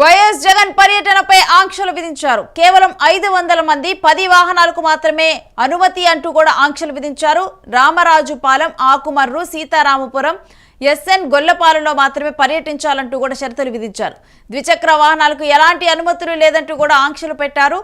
YS Jagan పర్యటనపై ఆంక్షలు విధించారు. కేవలం ఐదు వందల మంది పది వాహనాలకు మాత్రమే అనుమతి అంటూ కూడా ఆంక్షలు విధించారు. రామరాజుపాలెం ఆకుమర్రు సీతారామపురం ఎస్ఎన్ గొల్లపాలెంలో మాత్రమే పర్యటించాలంటూ కూడా షరతులు విధించారు. ద్విచక్ర వాహనాలకు ఎలాంటి అనుమతులు లేదంటూ కూడా ఆంక్షలు పెట్టారు.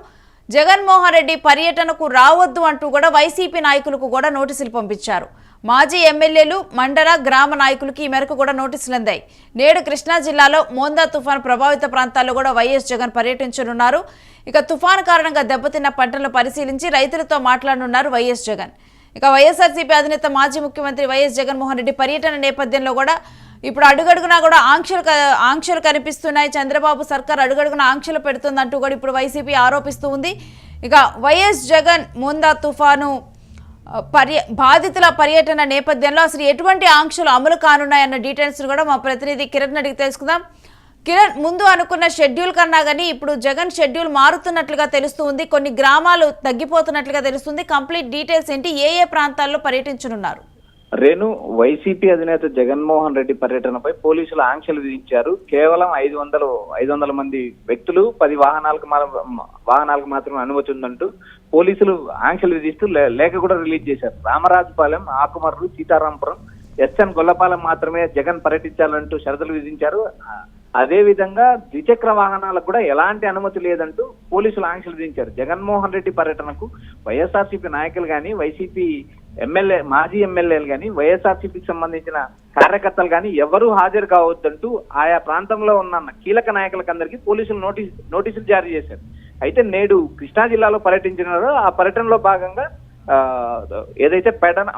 జగన్మోహన్ రెడ్డి పర్యటనకు రావద్దు అంటూ కూడా వైసీపీ నాయకులకు కూడా నోటీసులు పంపించారు. మాజీ ఎమ్మెల్యేలు మండల గ్రామ నాయకులకి ఈ మేరకు కూడా నోటీసులు అందాయి. నేడు కృష్ణా జిల్లాలో మోందా తుఫాన్ ప్రభావిత ప్రాంతాల్లో కూడా వైఎస్ జగన్ పర్యటించనున్నారు. ఇక తుఫాన్ కారణంగా దెబ్బతిన్న పంటలను పరిశీలించి రైతులతో మాట్లాడనున్నారు వైఎస్ జగన్. ఇక వైఎస్ఆర్సీపీ అధినేత మాజీ ముఖ్యమంత్రి వైఎస్ జగన్మోహన్ రెడ్డి పర్యటన నేపథ్యంలో కూడా ఇప్పుడు అడుగడుగునా కూడా ఆంక్షలు ఆంక్షలు కనిపిస్తున్నాయి. చంద్రబాబు సర్కార్ అడుగడుగున ఆంక్షలు పెడుతుందంటూ కూడా ఇప్పుడు వైసీపీ ఆరోపిస్తూ ఉంది. ఇక వైఎస్ జగన్ ముందా తుఫాను పర్య బాధితుల పర్యటన నేపథ్యంలో అసలు ఎటువంటి ఆంక్షలు అమలు కానున్నాయన్న డీటెయిల్స్ కూడా మా ప్రతినిధి కిరణ్ అడిగి తెలుసుకుందాం. కిరణ్ ముందు అనుకున్న షెడ్యూల్ కన్నా కానీ ఇప్పుడు జగన్ షెడ్యూల్ మారుతున్నట్లుగా తెలుస్తుంది కొన్ని గ్రామాలు తగ్గిపోతున్నట్లుగా తెలుస్తుంది. కంప్లీట్ డీటెయిల్స్ ఏంటి? ఏ ఏ ప్రాంతాల్లో పర్యటించనున్నారు? రేణు వైసీపీ అధినేత జగన్మోహన్ రెడ్డి పర్యటనపై పోలీసులు ఆంక్షలు విధించారు. కేవలం ఐదు వందలు ఐదు వందల మంది వ్యక్తులు పది వాహనాలకు వాహనాలకు మాత్రమే అనుమతి ఉందంటూ పోలీసులు ఆంక్షలు విధిస్తూ లే- లేఖ కూడా రిలీజ్ చేశారు. రామరాజుపాలెం ఆకుమర్రు సీతారాంపురం ఎస్ఎన్ గొల్లపాలెం మాత్రమే జగన్ పర్యటించాలంటూ షరతులు విధించారు. అదే విధంగా ద్విచక్ర వాహనాలకు కూడా ఎలాంటి అనుమతి లేదంటూ పోలీసులు ఆంక్షలు విధించారు. జగన్మోహన్ రెడ్డి పర్యటనకు వైఎస్ఆర్సీపీ నాయకులు కానీ వైసీపీ ఎమ్మెల్యే మాజీ ఎమ్మెల్యేలు కానీ వైఎస్ఆర్సీపీకి సంబంధించిన కార్యకర్తలు కానీ ఎవరూ హాజరు కావద్దంటూ ఆయా ప్రాంతంలో ఉన్న కీలక నాయకులకందరికీ పోలీసులు నోటీస్ నోటీసులు జారీ చేశారు. అయితే నేడు కృష్ణా జిల్లాలో పర్యటించినారో ఆ పర్యటనలో భాగంగా ఆ, ఏదైతే పెడన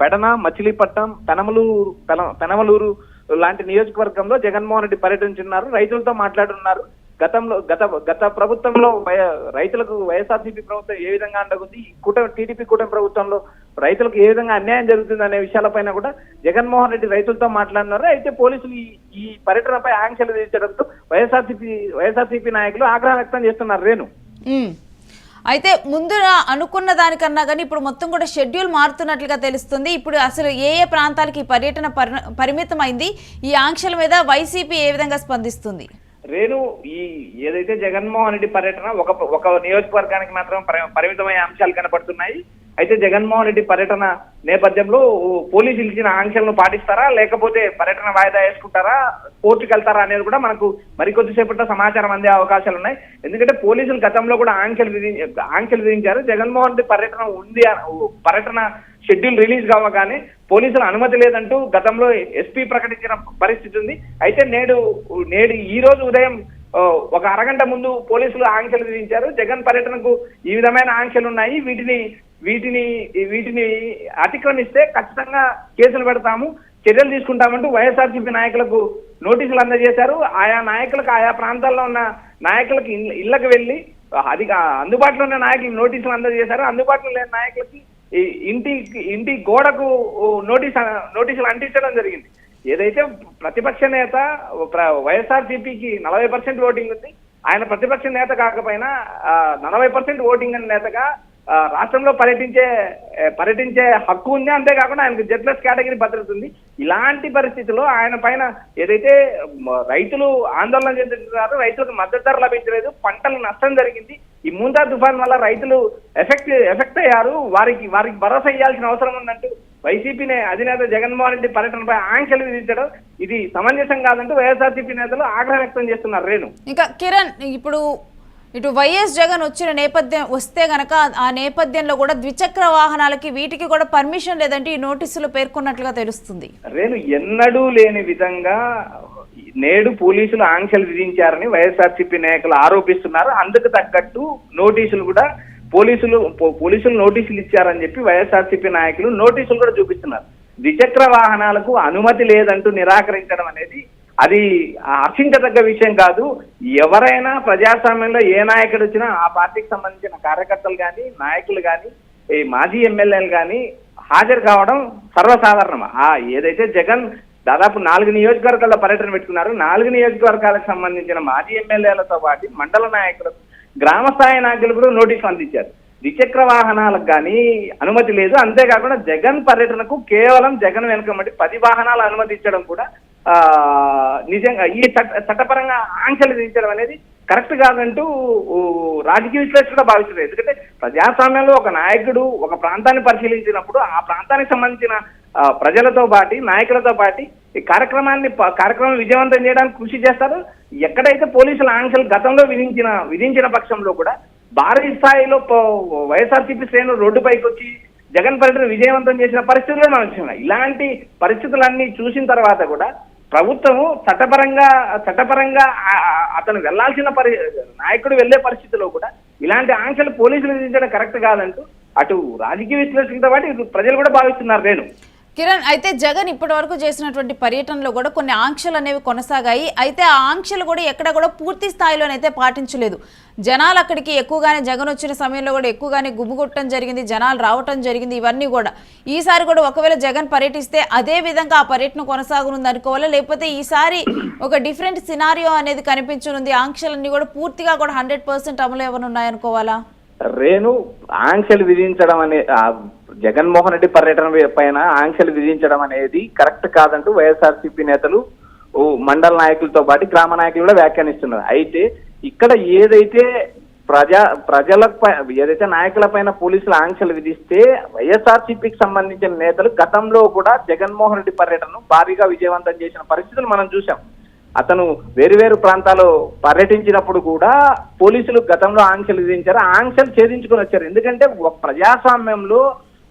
పెడన మచిలీపట్నం పెనమలూరు పెనమలూరు లాంటి నియోజకవర్గంలో జగన్మోహన్ రెడ్డి పర్యటించున్నారు రైతులతో మాట్లాడున్నారు గతంలో గత గత ప్రభుత్వంలో రైతులకు వైఎస్ఆర్సీపీ ప్రభుత్వం ఏ విధంగా అండగుంది? ఈ కూటమి టీడీపీ కూటమి ప్రభుత్వంలో రైతులకు ఏ విధంగా అన్యాయం జరుగుతుంది అనే విషయాలపైన కూడా జగన్మోహన్ రెడ్డి రైతులతో మాట్లాడినారు. అయితే పోలీసులు ఈ పర్యటనపై ఆంక్షలు విధించడంతో వైఎస్ఆర్సీపీ వైఎస్ఆర్సీపీ నాయకులు ఆగ్రహం వ్యక్తం చేస్తున్నారు రేణు. అయితే ముందు అనుకున్న దానికన్నా కానీ ఇప్పుడు మొత్తం కూడా షెడ్యూల్ మారుతున్నట్లుగా తెలుస్తుంది. ఇప్పుడు అసలు ఏ ఏ ప్రాంతాలకి ఈ పర్యటన పరి- పరిమితమైంది? ఈ ఆంక్షల మీద వైసీపీ ఏ విధంగా స్పందిస్తుంది? రేణు ఈ ఏదైతే జగన్మోహన్ రెడ్డి పర్యటన ఒక ఒక నియోజకవర్గానికి మాత్రం పరి- పరిమితమయ్యే అంశాలు కనపడుతున్నాయి. అయితే జగన్మోహన్ రెడ్డి పర్యటన నేపథ్యంలో పోలీసులు ఇచ్చిన ఆంక్షలను పాటిస్తారా? లేకపోతే పర్యటన వాయిదా వేసుకుంటారా? కోర్టుకు వెళ్తారా అనేది కూడా మనకు మరికొద్దిసేపట్లో సమాచారం అందే అవకాశాలు ఉన్నాయి. ఎందుకంటే పోలీసులు గతంలో కూడా ఆంక్షలు విధి ఆంక్షలు విధించారు. జగన్మోహన్ రెడ్డి పర్యటన ఉంది పర్యటన షెడ్యూల్ రిలీజ్ కావగానే పోలీసుల అనుమతి లేదంటూ గతంలో ఎస్పీ ప్రకటించిన పరిస్థితి ఉంది. అయితే నేడు నేడు ఈ రోజు ఉదయం ఒక అరగంట ముందు పోలీసులు ఆంక్షలు విధించారు. జగన్ పర్యటనకు ఈ విధమైన ఆంక్షలు ఉన్నాయి. వీటిని వీటిని వీటిని అతిక్రమిస్తే ఖచ్చితంగా కేసులు పెడతాము చర్యలు తీసుకుంటామంటూ వైఎస్ఆర్సీపీ నాయకులకు నోటీసులు అందజేశారు. ఆయా నాయకులకు ఆయా ప్రాంతాల్లో ఉన్న నాయకులకు ఇళ్ళ- ఇళ్ళకి వెళ్ళి అది అందుబాటులో ఉన్న నాయకులకు నోటీసులు అందజేశారు. అందుబాటులో లేని నాయకులకి ఇంటి ఇంటి గోడకు నోటీస్ నోటీసులు అంటించడం జరిగింది. ఏదైతే ప్రతిపక్ష నేత వైఎస్ఆర్సీపీకి నలభై పర్సెంట్ ఓటింగ్ ఉంది ఆయన ప్రతిపక్ష నేత కాకపోయినా నలభై పర్సెంట్ ఓటింగ్ అనే నేతగా రాష్ట్రంలో పర్యటించే పర్యటించే హక్కు ఉంది అంతేకాకుండా ఆయనకు జడ్లెస్ కేటగిరీ భద్రత ఉంది. ఇలాంటి పరిస్థితిలో ఆయన పైన ఏదైతే రైతులు ఆందోళన చెందుతున్నారో రైతులకు మద్దతు ధర లభించలేదు పంటలు నష్టం జరిగింది. ఈ ముందా తుఫాన్ వల్ల రైతులు ఎఫెక్ట్ ఎఫెక్ట్ అయ్యారు. వారికి వారికి భరోసా ఇవ్వాల్సిన అవసరం ఉందంటూ వైసీపీ అధినేత జగన్మోహన్ రెడ్డి పర్యటనపై ఆంక్షలు విధించడం ఇది సమంజసం కాదంటూ వైఎస్ఆర్సీపీ నేతలు ఆగ్రహం వ్యక్తం చేస్తున్నారు రేణు. ఇంకా కిరణ్ ఇప్పుడు ఇటు వైఎస్ జగన్ వచ్చిన నేపథ్యం వస్తే గనక ఆ నేపథ్యంలో కూడా ద్విచక్ర వాహనాలకి వీటికి కూడా పర్మిషన్ లేదంటే ఈ నోటీసులు పేర్కొన్నట్లుగా తెలుస్తుంది. రేణు ఎన్నడూ లేని విధంగా నేడు పోలీసులు ఆంక్షలు విధించారని వైఎస్ఆర్సీపీ నాయకులు ఆరోపిస్తున్నారు. అందుకు తగ్గట్టు నోటీసులు కూడా పోలీసులు పోలీసులు నోటీసులు ఇచ్చారని చెప్పి వైఎస్ఆర్సీపీ నాయకులు నోటీసులు కూడా చూపిస్తున్నారు. ద్విచక్ర వాహనాలకు అనుమతి లేదంటూ నిరాకరించడం అనేది అది హర్షించదగ్గ విషయం కాదు. ఎవరైనా ప్రజాస్వామ్యంలో ఏ నాయకుడు వచ్చినా ఆ పార్టీకి సంబంధించిన కార్యకర్తలు కానీ నాయకులు కానీ ఈ మాజీ ఎమ్మెల్యేలు కానీ హాజరు కావడం సర్వసాధారణం. ఆ ఏదైతే జగన్ దాదాపు నాలుగు నియోజకవర్గాల్లో పర్యటన పెట్టుకున్నారు నాలుగు నియోజకవర్గాలకు సంబంధించిన మాజీ ఎమ్మెల్యేలతో పాటు మండల నాయకులు గ్రామ స్థాయి నాయకులు కూడా నోటీసులు అందించారు. ద్విచక్ర వాహనాలకు కానీ అనుమతి లేదు. అంతేకాకుండా జగన్ పర్యటనకు కేవలం జగన్ వెనుకబడి పది వాహనాలు అనుమతించడం కూడా నిజంగా ఈ చట్ట చట్టపరంగా ఆంక్షలు విధించడం అనేది కరెక్ట్ కాదంటూ రాజకీయ విశ్లేషకుడు భావిస్తున్నారు. ఎందుకంటే ప్రజాస్వామ్యంలో ఒక నాయకుడు ఒక ప్రాంతాన్ని పరిశీలించినప్పుడు ఆ ప్రాంతానికి సంబంధించిన ప్రజలతో పాటి నాయకులతో పాటి ఈ కార్యక్రమాన్ని కార్యక్రమం విజయవంతం చేయడానికి కృషి చేస్తారు. ఎక్కడైతే పోలీసుల ఆంక్షలు గతంలో విధించిన విధించిన పక్షంలో కూడా భారీ స్థాయిలో వైఎస్ఆర్సీపీ శ్రేణులు రోడ్డుపైకి వచ్చి జగన్ పర్యటన విజయవంతం చేసిన పరిస్థితులు మనం చూస్తున్నాం ఇలాంటి పరిస్థితులన్నీ చూసిన తర్వాత కూడా ప్రభుత్వము చట్టపరంగా చట్టపరంగా అతను వెళ్ళాల్సిన పరి నాయకుడు వెళ్ళే పరిస్థితిలో కూడా ఇలాంటి ఆంక్షలు పోలీసులు విధించడం కరెక్ట్ కాదంటూ అటు రాజకీయ విశ్లేషకులతో పాటు ప్రజలు కూడా భావిస్తున్నారు నేను. కిరణ్ అయితే జగన్ ఇప్పటి వరకు చేసినటువంటి పర్యటనలో కూడా కొన్ని ఆంక్షలు అనేవి కొనసాగాయి. అయితే ఆ ఆంక్షలు కూడా ఎక్కడ కూడా పూర్తి స్థాయిలోనైతే పాటించలేదు. జనాలు అక్కడికి ఎక్కువగానే జగన్ వచ్చిన సమయంలో కూడా ఎక్కువగానే గుమ్ముగొట్టడం జరిగింది జనాలు రావటం జరిగింది ఇవన్నీ కూడా. ఈసారి కూడా ఒకవేళ జగన్ పర్యటిస్తే అదే విధంగా ఆ పర్యటన కొనసాగనుంది అనుకోవాలా? లేకపోతే ఈసారి ఒక డిఫరెంట్ సినారియో అనేది కనిపించనుంది. ఆంక్షలన్నీ కూడా పూర్తిగా కూడా హండ్రెడ్ పర్సెంట్ అమలు ఉన్నాయనుకోవాలా రేణు ఆంక్షలు విధించడం అనే జగన్మోహన్ రెడ్డి పర్యటన పైన ఆంక్షలు విధించడం అనేది కరెక్ట్ కాదంటూ వైఎస్ఆర్సీపీ నేతలు మండల నాయకులతో పాటు గ్రామ నాయకులు కూడా వ్యాఖ్యానిస్తున్నారు. అయితే ఇక్కడ ఏదైతే ప్రజా ప్రజల ఏదైతే నాయకుల పైన పోలీసులు ఆంక్షలు విధిస్తే వైఎస్ఆర్సీపీకి సంబంధించిన నేతలు గతంలో కూడా జగన్మోహన్ రెడ్డి పర్యటనను భారీగా విజయవంతం చేసిన పరిస్థితులు మనం చూసాం అతను వేరు వేరు ప్రాంతాల్లో పర్యటించినప్పుడు కూడా పోలీసులు గతంలో ఆంక్షలు విధించారు ఆంక్షలు ఛేదించుకుని వచ్చారు. ఎందుకంటే ప్రజాస్వామ్యంలో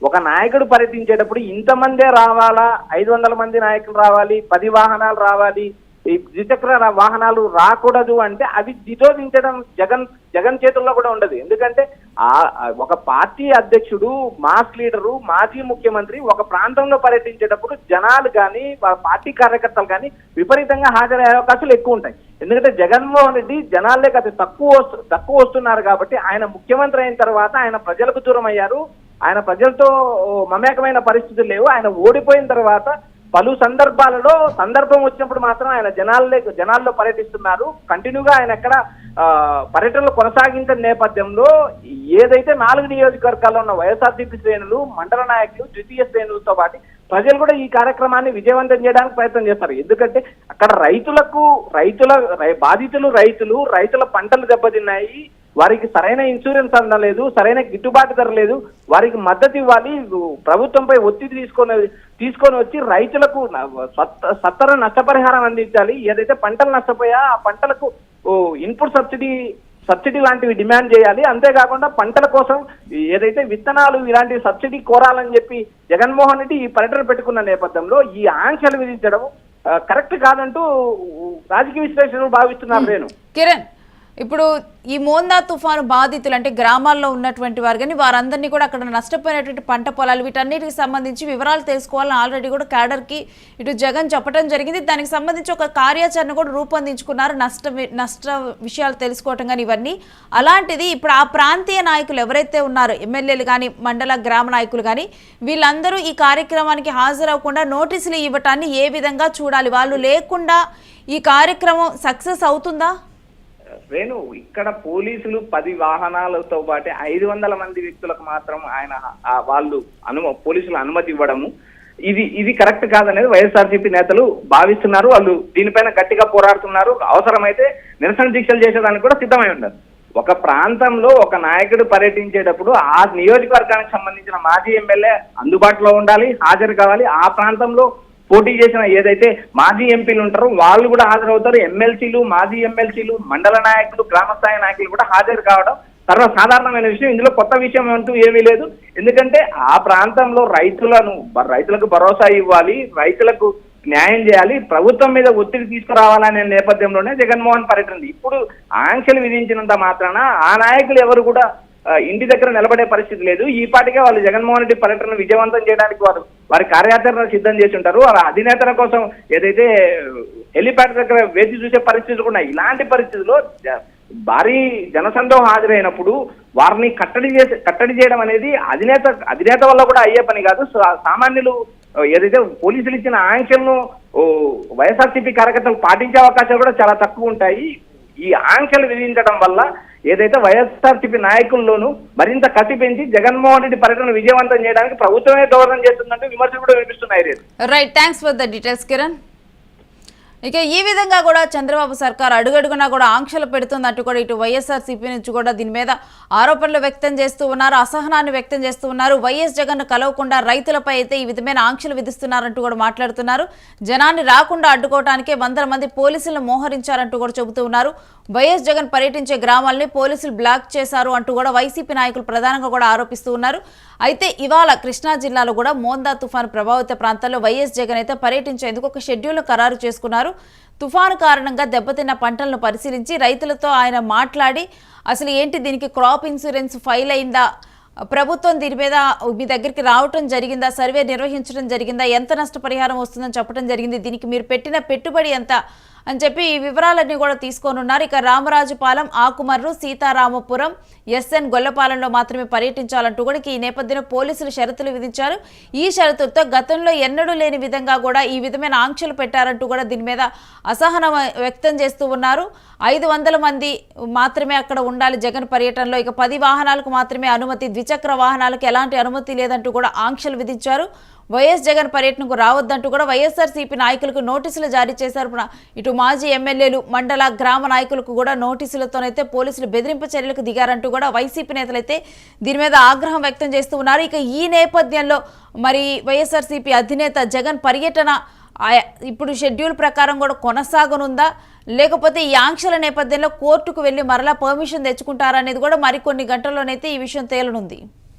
ఒక నాయకుడు పర్యటించేటప్పుడు ఇంతమందే రావాలా? ఐదు వందల మంది నాయకులు రావాలి పది వాహనాలు రావాలి ఈ ద్విచక్ర వాహనాలు రాకూడదు అంటే అవి నిరోధించడం జగన్ జగన్ చేతుల్లో కూడా ఉండదు. ఎందుకంటే ఆ ఒక పార్టీ అధ్యక్షుడు మాస్ లీడరు మాజీ ముఖ్యమంత్రి ఒక ప్రాంతంలో పర్యటించేటప్పుడు జనాలు కానీ పార్టీ కార్యకర్తలు కానీ విపరీతంగా హాజరయ్యే అవకాశాలు ఎక్కువ ఉంటాయి. ఎందుకంటే జగన్మోహన్ రెడ్డి జనాలే కాదు తక్కువ వస్తు- తక్కువ వస్తున్నారు కాబట్టి ఆయన ముఖ్యమంత్రి అయిన తర్వాత ఆయన ప్రజలకు దూరం అయ్యారు ఆయన ప్రజలతో మమేకమైన పరిస్థితులు లేవు. ఆయన ఓడిపోయిన తర్వాత పలు సందర్భాలలో సందర్భం వచ్చినప్పుడు మాత్రం ఆయన జనాల్లో జనాల్లో పర్యటిస్తున్నారు. కంటిన్యూగా ఆయన ఎక్కడ పర్యటనలు కొనసాగించిన నేపథ్యంలో ఏదైతే నాలుగు నియోజకవర్గాల్లో ఉన్న వైఎస్ఆర్సీపీ శ్రేణులు మండల నాయకులు ద్వితీయ శ్రేణులతో పాటు ప్రజలు కూడా ఈ కార్యక్రమాన్ని విజయవంతం చేయడానికి ప్రయత్నం చేస్తారు. ఎందుకంటే అక్కడ రైతులకు రైతుల రై- బాధితులు రైతులు రైతుల పంటలు దెబ్బతిన్నాయి. వారికి సరైన ఇన్సూరెన్స్ అందలేదు సరైన గిట్టుబాటు ధర లేదు. వారికి మద్దతు ఇవ్వాలి. ప్రభుత్వంపై ఒత్తిడి తీసుకొని తీసుకొని వచ్చి రైతులకు సత్తర నష్టపరిహారం అందించాలి. ఏదైతే పంటలు నష్టపోయా ఆ పంటలకు ఇన్పుట్ సబ్సిడీ సబ్సిడీ లాంటివి డిమాండ్ చేయాలి. అంతేకాకుండా పంటల కోసం ఏదైతే విత్తనాలు ఇలాంటి సబ్సిడీ కోరాలని చెప్పి జగన్మోహన్ రెడ్డి ఈ పర్యటన పెట్టుకున్న నేపథ్యంలో ఈ ఆంక్షలు విధించడం కరెక్ట్ కాదంటూ రాజకీయ విశ్లేషకులు భావిస్తున్నారు నేను. కిరణ్ ఇప్పుడు ఈ మోందా తుఫాను బాధితులు అంటే గ్రామాల్లో ఉన్నటువంటి వారు కానీ వారందరినీ కూడా అక్కడ నష్టపోయినటువంటి పంట పొలాలు వీటన్నిటికి సంబంధించి వివరాలు తెలుసుకోవాలని ఆల్రెడీ కూడా క్యాడర్కి ఇటు జగన్ చెప్పడం జరిగింది. దానికి సంబంధించి ఒక కార్యాచరణ కూడా రూపొందించుకున్నారు. నష్ట నష్ట విషయాలు తెలుసుకోవటం కానీ ఇవన్నీ. అలాంటిది ఇప్పుడు ఆ ప్రాంతీయ నాయకులు ఎవరైతే ఉన్నారో ఎమ్మెల్యేలు కానీ మండల గ్రామ నాయకులు కానీ వీళ్ళందరూ ఈ కార్యక్రమానికి హాజరవ్వకుండా నోటీసులు ఇవ్వటాన్ని ఏ విధంగా చూడాలి? వాళ్ళు లేకుండా ఈ కార్యక్రమం సక్సెస్ అవుతుందా? రేణు ఇక్కడ పోలీసులు పది వాహనాలతో పాటు ఐదు వందల మంది వ్యక్తులకు మాత్రం ఆయన వాళ్ళు అను పోలీసులు అనుమతి ఇవ్వడము. ఇది ఇది కరెక్ట్ కాదనేది వైఎస్ఆర్సీపీ నేతలు భావిస్తున్నారు. వాళ్ళు దీనిపైన గట్టిగా పోరాడుతున్నారు. అవసరమైతే నిరసన దీక్షలు చేసేదానికి కూడా సిద్ధమై ఉన్నారు. ఒక ప్రాంతంలో ఒక నాయకుడు పర్యటించేటప్పుడు ఆ నియోజకవర్గానికి సంబంధించిన మాజీ ఎమ్మెల్యే అందుబాటులో ఉండాలి హాజరు కావాలి. ఆ ప్రాంతంలో పోటీ చేసిన ఏదైతే మాజీ ఎంపీలు ఉంటారో వాళ్ళు కూడా హాజరవుతారు. ఎమ్మెల్సీలు మాజీ ఎమ్మెల్సీలు మండల నాయకులు గ్రామస్థాయి నాయకులు కూడా హాజరు కావడం సర్వసాధారణమైన విషయం. ఇందులో కొత్త విషయం అంటూ ఏమీ లేదు. ఎందుకంటే ఆ ప్రాంతంలో రైతులను రైతులకు భరోసా ఇవ్వాలి రైతులకు న్యాయం చేయాలి ప్రభుత్వం మీద ఒత్తిడి తీసుకురావాలనే నేపథ్యంలోనే జగన్మోహన్ పర్యటన ఇప్పుడు ఆంక్షలు విధించినంత మాత్రాన ఆ నాయకులు ఎవరు కూడా ఇంటి దగ్గర నిలబడే పరిస్థితి లేదు. ఈ పాటికే వాళ్ళు జగన్మోహన్ రెడ్డి పర్యటన విజయవంతం చేయడానికి వారు వారి కార్యాచరణ సిద్ధం చేసి ఉంటారు వారి అధినేతల కోసం ఏదైతే హెలిప్యాడ్ దగ్గర వేచి చూసే పరిస్థితులు ఉన్నాయి. ఇలాంటి పరిస్థితుల్లో భారీ జనసందోహం హాజరైనప్పుడు వారిని కట్టడి చేసి కట్టడి చేయడం అనేది అధినేత అధినేత వల్ల కూడా అయ్యే పని కాదు. సామాన్యులు ఏదైతే పోలీసులు ఇచ్చిన ఆంక్షలను వైఎస్ఆర్సీపీ కార్యకర్తలు పాటించే అవకాశాలు కూడా చాలా తక్కువ ఉంటాయి. ఈ ఆంక్షలు విధించడం వల్ల ఏదైతే వైఎస్ఆర్సీపీ నాయకుల్లోనూ మరింత కసి పెంచి జగన్మోహన్ రెడ్డి పర్యటన విజయవంతం చేయడానికి ప్రభుత్వమే దోహదం చేస్తుందంటూ విమర్శలు కూడా వినిపిస్తున్నాయి right thanks for the details Kiran ఇక ఈ విధంగా కూడా చంద్రబాబు సర్కార్ అడుగడుగునా కూడా ఆంక్షలు పెడుతుందంటూ కూడా ఇటు వైఎస్ఆర్సీపీ నుంచి కూడా దీని మీద ఆరోపణలు వ్యక్తం చేస్తూ ఉన్నారు అసహనాన్ని వ్యక్తం చేస్తూ ఉన్నారు. వైఎస్ జగన్ కలవకుండా రైతులపై అయితే ఈ విధమైన ఆంక్షలు విధిస్తున్నారంటూ కూడా మాట్లాడుతున్నారు. జనాన్ని రాకుండా అడ్డుకోవడానికే వందల మంది పోలీసులను మోహరించారంటూ కూడా చెబుతూ ఉన్నారు. వైఎస్ జగన్ పర్యటించే గ్రామాల్ని పోలీసులు బ్లాక్ చేశారు అంటూ కూడా వైసీపీ నాయకులు ప్రధానంగా కూడా ఆరోపిస్తూ ఉన్నారు. అయితే ఇవాళ కృష్ణా జిల్లాలో కూడా మోందా తుఫాను ప్రభావిత ప్రాంతాల్లో వైఎస్ జగన్ అయితే పర్యటించేందుకు ఒక షెడ్యూల్ ఖరారు చేసుకున్నారు. తుఫాను కారణంగా దెబ్బతిన్న పంటలను పరిశీలించి రైతులతో ఆయన మాట్లాడి అసలు ఏంటి దీనికి క్రాప్ ఇన్సూరెన్స్ ఫైల్ అయిందా? ప్రభుత్వం దీని మీద మీ దగ్గరికి రావటం జరిగిందా? సర్వే నిర్వహించడం జరిగిందా? ఎంత నష్టపరిహారం వస్తుందని చెప్పడం జరిగింది? దీనికి మీరు పెట్టిన పెట్టుబడి ఎంత? అని చెప్పి ఈ వివరాలన్నీ కూడా తీసుకోనున్నారు ఇక రామరాజుపాలెం ఆకుమర్రు సీతారామపురం ఎస్ఎన్ గొల్లపాలెంలో మాత్రమే పర్యటించాలంటూ కూడా ఈ నేపథ్యంలో పోలీసులు షరతులు విధించారు. ఈ షరతులతో గతంలో ఎన్నడూ లేని విధంగా కూడా ఈ విధమైన ఆంక్షలు పెట్టారంటూ కూడా దీని మీద అసహనం వ్యక్తం చేస్తూ ఉన్నారు. ఐదు వందల మంది మాత్రమే అక్కడ ఉండాలి జగన్ పర్యటనలో. ఇక పది వాహనాలకు మాత్రమే అనుమతి ద్విచక్ర వాహనాలకు ఎలాంటి అనుమతి లేదంటూ కూడా ఆంక్షలు విధించారు. వైఎస్ జగన్ పర్యటనకు రావద్దంటూ కూడా వైఎస్ఆర్సీపీ నాయకులకు నోటీసులు జారీ చేశారు. ఇటు మాజీ ఎమ్మెల్యేలు మండల గ్రామ నాయకులకు కూడా నోటీసులతోనైతే పోలీసులు బెదిరింపు చర్యలకు దిగారంటూ కూడా వైసీపీ నేతలైతే దీని మీద ఆగ్రహం వ్యక్తం చేస్తూ ఉన్నారు. ఇక ఈ నేపథ్యంలో మరి వైఎస్ఆర్సీపీ అధినేత జగన్ పర్యటన ఇప్పుడు షెడ్యూల్ ప్రకారం కూడా కొనసాగనుందా? లేకపోతే ఈ ఆంక్షల నేపథ్యంలో కోర్టుకు వెళ్ళి మరలా పర్మిషన్ తెచ్చుకుంటారా అనేది కూడా మరికొన్ని గంటల్లోనైతే ఈ విషయం తేలనుంది.